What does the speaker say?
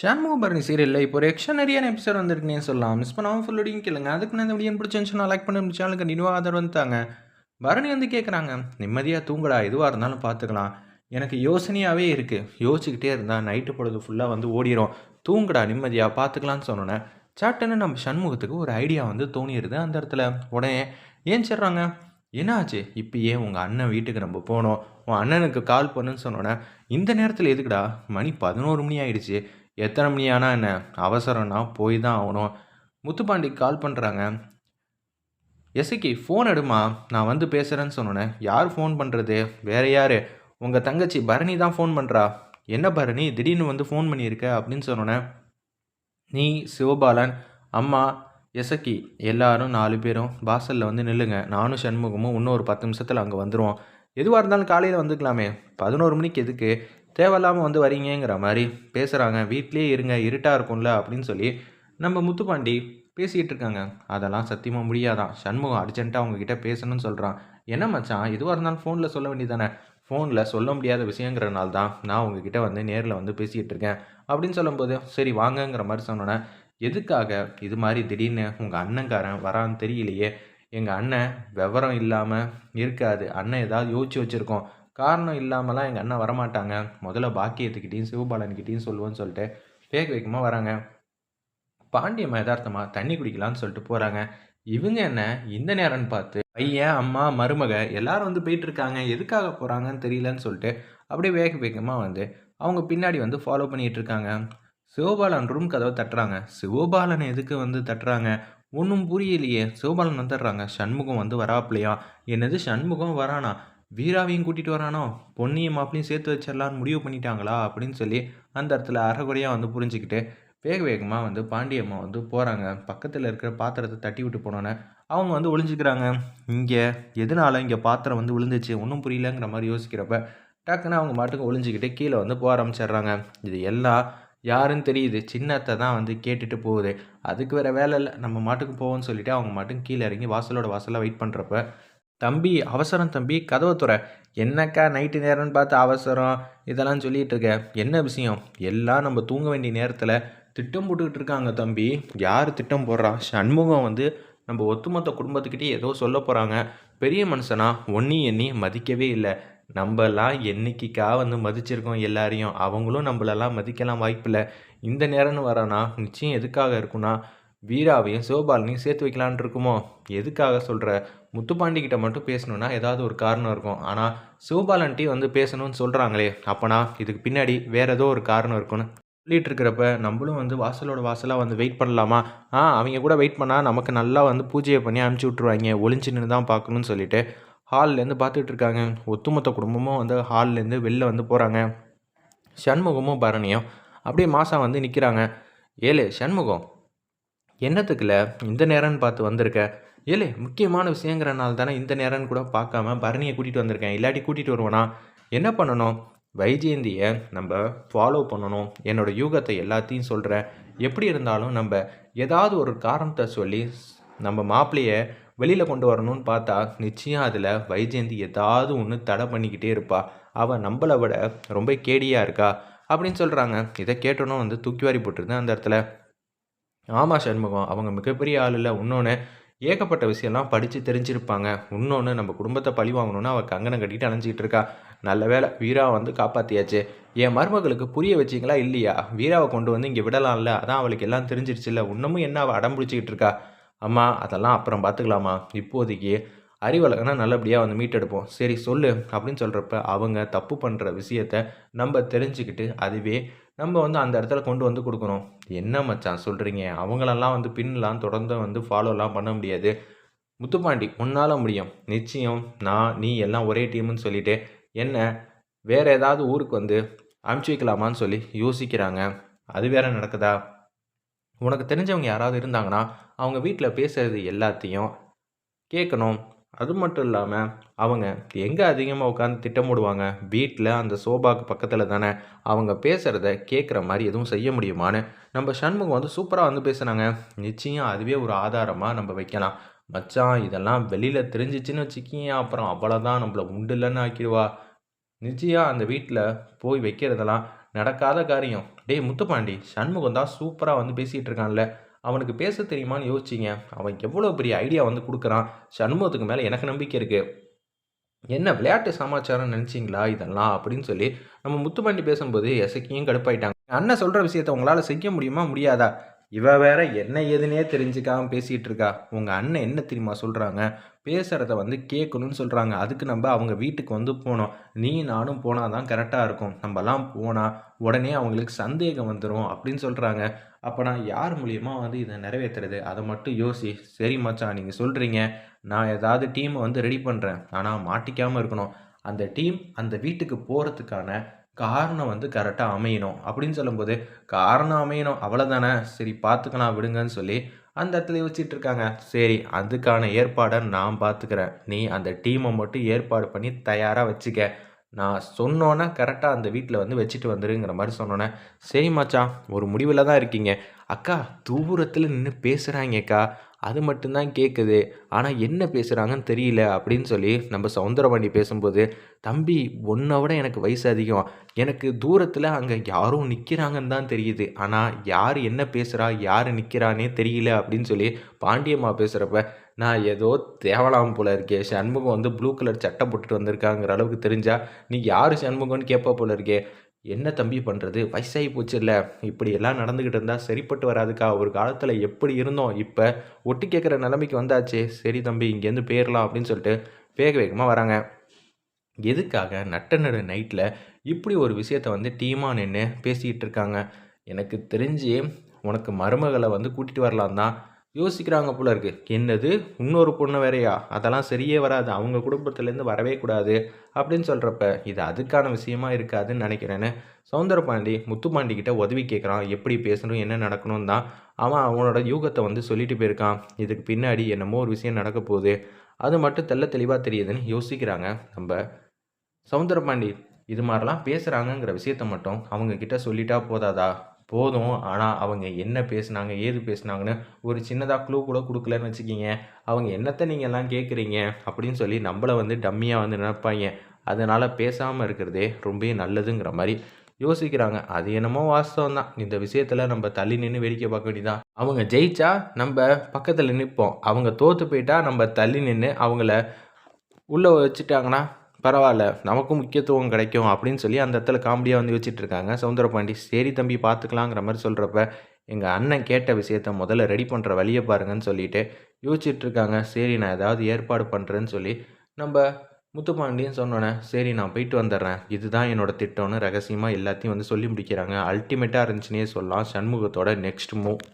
ஷான்முகபரணி சீரியலில் இப்போ ஒரு எக்ஷனரியான எபிசோட் வந்திருக்குனே சொல்லலாம். மிஸ் பண்ணாமல் ஃபுல்லோடையும் கேளுங்க அதுக்கு நான் இந்த வீடியோ பிடிச்சிருந்துச்சுன்னா லைக் பண்ணி சேனலுக்கு கண்டினியூவாக ஆதரவு வந்துட்டாங்க. பரணி வந்து கேட்குறாங்க நிம்மதியாக தூங்குடா. எதுவாக இருந்தாலும் பார்த்துக்கலாம். எனக்கு யோசனையாகவே இருக்குது யோசிச்சுக்கிட்டே இருந்தால் நைட்டு பொழுது ஃபுல்லாக வந்து ஓடிடும் தூங்குடா நிம்மதியாக பார்த்துக்கலான்னு சொன்னோன்னே சாட்டுன்னு நம்ம சண்முகத்துக்கு ஒரு ஐடியா வந்து தோணிடுது அந்த இடத்துல. உடனே ஏன் சொல்கிறாங்க என்னாச்சு? இப்பயே உங்கள் அண்ணன் வீட்டுக்கு நம்ம போனோம். உன் அண்ணனுக்கு கால் பண்ணுன்னு சொன்னோன்னே இந்த நேரத்தில் எதுக்குடா? மணி பதினோரு மணி ஆயிடுச்சு. எத்தனை மணி ஆனால் என்ன? அவசரம்னா போய் தான் ஆகணும். முத்துப்பாண்டி கால் பண்ணுறாங்க எசக்கி ஃபோன் எடுமா? நான் வந்து பேசுகிறேன்னு சொன்னோன்னே யார் ஃபோன் பண்ணுறது வேற யார்? உங்கள் தங்கச்சி பரணி தான் ஃபோன் பண்ணுறா என்ன பரணி? திடீர்னு வந்து ஃபோன் பண்ணியிருக்க அப்படின்னு சொன்னோன்னே நீ சிவபாலன் அம்மா எசக்கி எல்லாரும் நாலு பேரும் வாசலில் வந்து நில்லுங்க. நானும் சண்முகமும் இன்னும் ஒரு பத்து நிமிஷத்தில் அங்கே வந்துடுவோம் எதுவாக இருந்தாலும் காலையில் வந்துக்கலாமே. பதினோரு மணிக்கு எதுக்கு? தேவையில்லாமல் வந்து வரீங்கிற மாதிரி பேசுகிறாங்க வீட்லேயே இருங்க இருட்டாக இருக்கும்ல அப்படின்னு சொல்லி நம்ம முத்துப்பாண்டி பேசிகிட்டு இருக்காங்க. அதெல்லாம் சத்தியமாக முடியாதான். சண்முகம் அர்ஜென்ட்டாக அவங்கக்கிட்ட பேசணும்னு சொல்கிறான் என்ன மச்சான்? எதுவாக இருந்தாலும் ஃபோனில் சொல்ல வேண்டியதானே ஃபோனில் சொல்ல முடியாத விஷயங்கிறனால தான் நான் உங்ககிட்ட வந்து நேரில் வந்து பேசிகிட்டு இருக்கேன் அப்படின்னு சொல்லும்போது சரி வாங்கங்கிற மாதிரி சொன்னோன்னே எதுக்காக? இது மாதிரி திடீர்னு உங்கள் அண்ணன்காரன் வரான்னு தெரியலையே. எங்கள் அண்ணன் விவரம் இல்லாமல் இருக்காது. அண்ணன் ஏதாவது யோசிச்சு வச்சுருக்கோம். காரணம் இல்லாமலாம் எங்கள் அண்ணன் வரமாட்டாங்க. முதல்ல பாக்கியத்துக்கிட்டேயும் சிவபாலன்கிட்டையும் சொல்லுவோன்னு சொல்லிட்டு வேக வேகமாக வராங்க. பாண்டியம் யதார்த்தமாக தண்ணி குடிக்கலான்னு சொல்லிட்டு போகிறாங்க இவங்க என்ன இந்த நேரம்னு பார்த்து பையன் அம்மா மருமக எல்லாரும் வந்து போயிட்டு இருக்காங்க எதுக்காக போகிறாங்கன்னு தெரியலன்னு சொல்லிட்டு அப்படியே வேக வேகமாக வந்து அவங்க பின்னாடி வந்து ஃபாலோ பண்ணிகிட்டு இருக்காங்க சிவபாலன் ரூம் கதவை தட்டுறாங்க. சிவபாலன் எதுக்கு வந்து தட்டுறாங்க? ஒன்றும் புரியலையே. சிவபாலன் வந்துடுறாங்க சண்முகம் வந்து வராப்பிலையா என்னது சண்முகம் வரானா? வீராவையும் கூட்டிகிட்டு வரானோ? பொன்னியும் மாப்பிளையும் சேர்த்து வச்சிடலான்னு முடிவு பண்ணிட்டாங்களா? அப்படின்னு சொல்லி அந்த இடத்துல அறகுறையாக வந்து புரிஞ்சுக்கிட்டு வேக வேகமாக வந்து பாண்டியம்மா வந்து போகிறாங்க பக்கத்தில் இருக்கிற பாத்திரத்தை தட்டி விட்டு போனோன்னே அவங்க வந்து ஒளிஞ்சிக்கிறாங்க. இங்கே எதனால இங்கே பாத்திரம் வந்து விழுந்துச்சு? ஒன்றும் புரியலங்கிற மாதிரி யோசிக்கிறப்ப டக்குன்னு அவங்க மாட்டுக்கு ஒளிஞ்சிக்கிட்டு கீழே வந்து போக ஆரம்பிச்சிடுறாங்க. இது எல்லாம் யாருன்னு தெரியுது. சின்னத்தை தான் வந்து கேட்டுட்டு போகுது. அதுக்கு வேறு வேலை இல்லை. நம்ம மாட்டுக்கு போவோம்னு சொல்லிட்டு அவங்க மாட்டுக்கு கீழே இறங்கி வாசலோட வாசலாக வெயிட் பண்ணுறப்ப தம்பி அவசரம் தம்பி கதவை துற. என்னக்கா நைட்டு நேரம்னு பார்த்து அவசரம்? இதெல்லாம் சொல்லிகிட்டு இருக்க. என்ன விஷயம்? எல்லாம் நம்ம தூங்க வேண்டிய நேரத்தில் திட்டம் போட்டுக்கிட்டு இருக்காங்க தம்பி. யார் திட்டம் போடுறா? சண்முகம் வந்து நம்ம ஒட்டுமொத்த குடும்பத்துக்கிட்டே ஏதோ சொல்ல போகிறாங்க பெரிய மனுஷனா ஒன்னி எண்ணி மதிக்கவே இல்லை. நம்மலாம் என்னைக்கிக்கா வந்து மதிச்சிருக்கோம் எல்லாரையும். அவங்களும் நம்மளெல்லாம் மதிக்கலாம் வாய்ப்பில்லை இந்த நேரம்னு வரானா? நிச்சயம் எதுக்காக இருக்குன்னா வீராவையும் சிவபாலனையும் சேர்த்து வைக்கலான் இருக்குமோ? எதுக்காக சொல்கிற முத்துப்பாண்டி கிட்ட மட்டும் பேசணுன்னா ஏதாவது ஒரு காரணம் இருக்கும். ஆனால் சிவபாலன்ட்டி வந்து பேசணும்னு சொல்கிறாங்களே அப்போனா இதுக்கு பின்னாடி வேறு ஏதோ ஒரு காரணம் இருக்குன்னு சொல்லிட்டு இருக்கிறப்ப நம்மளும் வந்து வாசலோட வாசலாக வந்து வெயிட் பண்ணலாமா? ஆ அவங்க கூட வெயிட் பண்ணால் நமக்கு நல்லா வந்து பூஜையை பண்ணி அனுப்பிச்சி விட்ருவாங்க ஒளிஞ்சு நின்று தான் பார்க்கணும்னு சொல்லிட்டு ஹால்லேருந்து பார்த்துட்டு இருக்காங்க. ஒத்துமொத்த குடும்பமும் வந்து ஹால்லேருந்து வெளில வந்து போகிறாங்க சண்முகமும் பரணியும் அப்படியே மாதம் வந்து நிற்கிறாங்க ஏழு சண்முகம் என்னத்துக்குல இந்த நேரம்னு பார்த்து வந்திருக்க? ஏலே முக்கியமான விஷயங்கிறனால தானே இந்த நேரம்னு கூட பார்க்காம பரணியை கூட்டிகிட்டு வந்திருக்கேன். இல்லாட்டி கூட்டிகிட்டு வருவோனா? என்ன பண்ணணும்? வைஜெயந்தியை நம்ம ஃபாலோ பண்ணணும். என்னோடய யூகத்தை எல்லாத்தையும் சொல்கிறேன் எப்படி இருந்தாலும் நம்ம ஏதாவது ஒரு காரணத்தை சொல்லி நம்ம மாப்பிள்ளையை வெளியில் கொண்டு வரணும்னு பார்த்தா நிச்சயம் அதில் வைஜெயந்தி ஏதாவது ஒன்று தடை பண்ணிக்கிட்டே இருப்பா. அவள் நம்மளை விட ரொம்ப கேடியாக இருக்கா? அப்படின்னு சொல்கிறாங்க இதை கேட்டோன்னே வந்து தூக்கி வாரி போட்டிருந்தேன் அந்த இடத்துல. ஆமாம் சண்முகம். அவங்க மிகப்பெரிய ஆள் இல்லை இன்னொன்று ஏகப்பட்ட விஷயம்லாம் படித்து தெரிஞ்சிருப்பாங்க. இன்னொன்று நம்ம குடும்பத்தை பழி வாங்கணும்னு அவள் கங்கணம் கட்டிட்டு அணைஞ்சிக்கிட்டு இருக்கா. நல்ல வேலை வீரா வந்து காப்பாற்றியாச்சு என் மருமகளுக்கு புரிய வச்சிங்களா? இல்லையா? வீராவை கொண்டு வந்து இங்கே விடலாம்ல. அதான் அவளுக்கு எல்லாம் தெரிஞ்சிருச்சுல்ல. இன்னமும் என்ன அவள் அடம் பிடிச்சிக்கிட்டு இருக்கா? அம்மா அதெல்லாம் அப்புறம் பார்த்துக்கலாமா இப்போதைக்கு அறிவழகனா நல்லபடியாக வந்து மீட்டெடுப்போம். சரி சொல்லு. அப்படின்னு சொல்கிறப்ப அவங்க தப்பு பண்ணுற விஷயத்த நம்ம தெரிஞ்சுக்கிட்டு அதுவே நம்ம வந்து அந்த இடத்துல கொண்டு வந்து கொடுக்கணும். என்ன மச்சான் சொல்கிறீங்க அவங்களெல்லாம் வந்து பின்லாம் தொடர்ந்து வந்து ஃபாலோலாம் பண்ண முடியாது. முத்துப்பாண்டி உன்னால் முடியும். நிச்சயம் நான் நீ எல்லாம் ஒரே டீம்னு சொல்லிவிட்டு என்ன வேறு ஏதாவது ஊருக்கு வந்து அனுப்பிச்சி வைக்கலாமான்னு சொல்லி யோசிக்கிறாங்க. அது வேற நடக்குதா? உனக்கு தெரிஞ்சவங்க யாராவது இருந்தாங்கன்னா அவங்க வீட்டில் பேசுகிறது எல்லாத்தையும் கேட்கணும். அது மட்டும் இல்லாமல் அவங்க எங்கே அதிகமாக உட்காந்து திட்டமிடுவாங்க? வீட்டில் அந்த சோபாக்கு பக்கத்தில் தானே? அவங்க பேசுகிறத கேட்குற மாதிரி எதுவும் செய்ய முடியுமான்னு? நம்ம சண்முகம் வந்து சூப்பராக வந்து பேசுனாங்க. நிச்சயம் அதுவே ஒரு ஆதாரமாக நம்ம வைக்கலாம். மச்சான் இதெல்லாம் வெளியில் தெரிஞ்சிச்சின்னு வச்சுக்கிங்க. அப்புறம் அவ்வளோதான் நம்மளை உண்டு இல்லைன்னு ஆக்கிடுவா. நிச்சயம் அந்த வீட்டில் போய் வைக்கிறதெல்லாம் நடக்காத காரியம். டேய் முத்துப்பாண்டி சண்முகம் தான் சூப்பராக வந்து பேசிகிட்டு இருக்கான்ல. அவனுக்கு பேச தெரியுமான்னு யோசிச்சிங்க. அவன் எவ்வளோ பெரிய ஐடியா வந்து கொடுக்குறான். சண்முகத்துக்கு மேலே எனக்கு நம்பிக்கை இருக்குது என்ன விளையாட்டு சமாச்சாரம் நினச்சிங்களா இதெல்லாம் அப்படின்னு சொல்லி நம்ம முத்துப்பாண்டி பேசும்போது எசக்கியும் கடுப்பாயிட்டாங்க. அண்ணன் சொல்கிற விஷயத்த உங்களால் செய்ய முடியுமா? முடியாதா? இவ வேற என்ன ஏதுனே தெரிஞ்சுக்காம பேசிகிட்டு இருக்கா உங்கள் அண்ணன் என்ன தெரியுமா சொல்கிறாங்க பேசுகிறத வந்து கேட்கணும்னு சொல்கிறாங்க அதுக்கு நம்ம அவங்க வீட்டுக்கு வந்து போனோம். நீ நானும் போனால் தான் கரெக்டாக இருக்கும். நம்மலாம் போனால் உடனே அவங்களுக்கு சந்தேகம் வந்துடும் அப்படின்னு சொல்கிறாங்க அப்போ நான் யார் மூலியமாக வந்து இதை நிறைவேற்றுறது அதை மட்டும் யோசி. சரி மச்சான் நீங்கள் சொல்கிறீங்க நான் ஏதாவது டீமை வந்து ரெடி பண்ணுறேன் ஆனால் மாட்டிக்காமல் இருக்கணும். அந்த டீம் அந்த வீட்டுக்கு போகிறதுக்கான காரணம் வந்து கரெக்டாக அமையணும். அப்படின்னு சொல்லும்போது காரணம் அமையணும். அவ்வளோதானே சரி பார்த்துக்கலாம் விடுங்கன்னு சொல்லி அந்த இடத்துல யோசிச்சுட்டு இருக்காங்க. சரி அதுக்கான ஏற்பாடை நான் பார்த்துக்கிறேன். நீ அந்த டீமை மட்டும் ஏற்பாடு பண்ணி தயாராக வச்சுக்க. நான் சொன்னோன்னே கரெக்டாக அந்த வீட்டில் வந்து வச்சுட்டு வந்துருங்கிற மாதிரி சொன்னோன்னே சரி மச்சான் ஒரு முடிவில் தான் இருக்கீங்க. அக்கா தூரத்தில் நின்று பேசுகிறாங்கக்கா அது மட்டும்தான் கேட்குது ஆனால் என்ன பேசுகிறாங்கன்னு தெரியல அப்படின்னு சொல்லி நம்ம சவுந்தரபாண்டி பேசும்போது தம்பி ஒன்றை விட எனக்கு வயசு அதிகம். எனக்கு தூரத்தில் அங்கே யாரும் நிற்கிறாங்கன்னு தான் தெரியுது. ஆனால் யார் என்ன பேசுகிறா யார் நிற்கிறானே தெரியல அப்படின்னு சொல்லி பாண்டியம்மா பேசுகிறப்ப நான் ஏதோ தேவலாம் போல இருக்கே. சண்முகம் வந்து ப்ளூ கலர் சட்டை போட்டுட்டு வந்திருக்காங்கிற அளவுக்கு தெரிஞ்சால் நீ யார் சண்முகம்னு கேட்ப போல இருக்கே. என்ன தம்பி பண்ணுறது வயசாகி போச்சு இல்லை நடந்துக்கிட்டு இருந்தால் சரிப்பட்டு வராதுக்கா. ஒரு காலத்தில் எப்படி இருந்தோம்? இப்போ ஒட்டி கேட்குற நிலைமைக்கு வந்தாச்சே. சரி தம்பி இங்கேருந்து போயிடலாம் அப்படின்னு சொல்லிட்டு வேக வேகமாக வராங்க. எதுக்காக நட்ட நடு நைட்டில் இப்படி ஒரு விஷயத்த வந்து டீமாக நின்று பேசிக்கிட்டு இருக்காங்க? எனக்கு தெரிஞ்சு உனக்கு மருமகளை வந்து கூட்டிகிட்டு வரலாம் தான் யோசிக்கிறாங்க போல இருக்கு. என்னது? இன்னொரு பொண்ணு வேறையா? அதெல்லாம் சரியே வராது. அவங்க குடும்பத்துலேருந்து வரவே கூடாது அப்படின்னு சொல்கிறப்ப இது அதுக்கான விஷயமா இருக்காதுன்னு நினைக்கிறேன்னு சவுந்தரபாண்டி முத்துப்பாண்டிகிட்டே உதவி கேட்குறான் எப்படி பேசணும் என்ன நடக்கணும் தான் அவன் அவனோட யூகத்தை வந்து சொல்லிட்டு போயிருக்கான். இதுக்கு பின்னாடி என்னமோ ஒரு விஷயம் நடக்க போகுது. அது மட்டும் தெல்ல தெளிவாக தெரியுதுன்னு யோசிக்கிறாங்க. நம்ம சவுந்தரபாண்டி இது மாதிரிலாம் பேசுகிறாங்கங்கிற விஷயத்த மட்டும் அவங்க கிட்ட சொல்லிட்டா போதாதா? போதும். ஆனால் அவங்க என்ன பேசுனாங்க ஏது பேசுனாங்கன்னு ஒரு சின்னதாக க்ளூ கூட கொடுக்கலன்னு வச்சுக்கிங்க. அவங்க என்னத்தை நீங்கள் எல்லாம் கேட்குறீங்க அப்படின்னு சொல்லி நம்மளை வந்து டம்மியாக வந்து நினைப்பாங்க. அதனால் பேசாமல் இருக்கிறதே ரொம்ப நல்லதுங்கிற மாதிரி யோசிக்கிறாங்க. அது என்னமோ வாஸ்தவம் தான் இந்த விஷயத்தில் நம்ம தள்ளி நின்று வேடிக்கை பார்க்க வேண்டியதான் அவங்க ஜெயிச்சா நம்ம பக்கத்தில் நிற்போம் அவங்க தோற்று போயிட்டா நம்ம தள்ளி நின்று அவங்கள உள்ளே வச்சுட்டாங்கன்னா பரவாயில்ல நமக்கும் முக்கியத்துவம் கிடைக்கும் அப்படின்னு சொல்லி அந்த இடத்துல காமெடியாக வந்து வச்சுட்டு இருக்காங்க. சவுந்தரபாண்டி சரி தம்பி பார்த்துக்கலாங்கிற மாதிரி சொல்கிறப்ப எங்கள் அண்ணன் கேட்ட விஷயத்த முதல்ல ரெடி பண்ணுற வழியை பாருங்கன்னு சொல்லிட்டு யோசிச்சுட்டு இருக்காங்க. சரி நான் ஏதாவது ஏற்பாடு பண்ணுறேன்னு சொல்லி நம்ம முத்துப்பாண்டியன் சொன்னோன்னே சரி நான் போயிட்டு வந்துடுறேன். இதுதான் என்னோடய திட்டம்னு ரகசியமாக எல்லாத்தையும் வந்து சொல்லி முடிக்கிறாங்க. அல்டிமேட்டாக இருந்துச்சுனே சொல்லலாம். சண்முகத்தோட நெக்ஸ்ட் மூவ்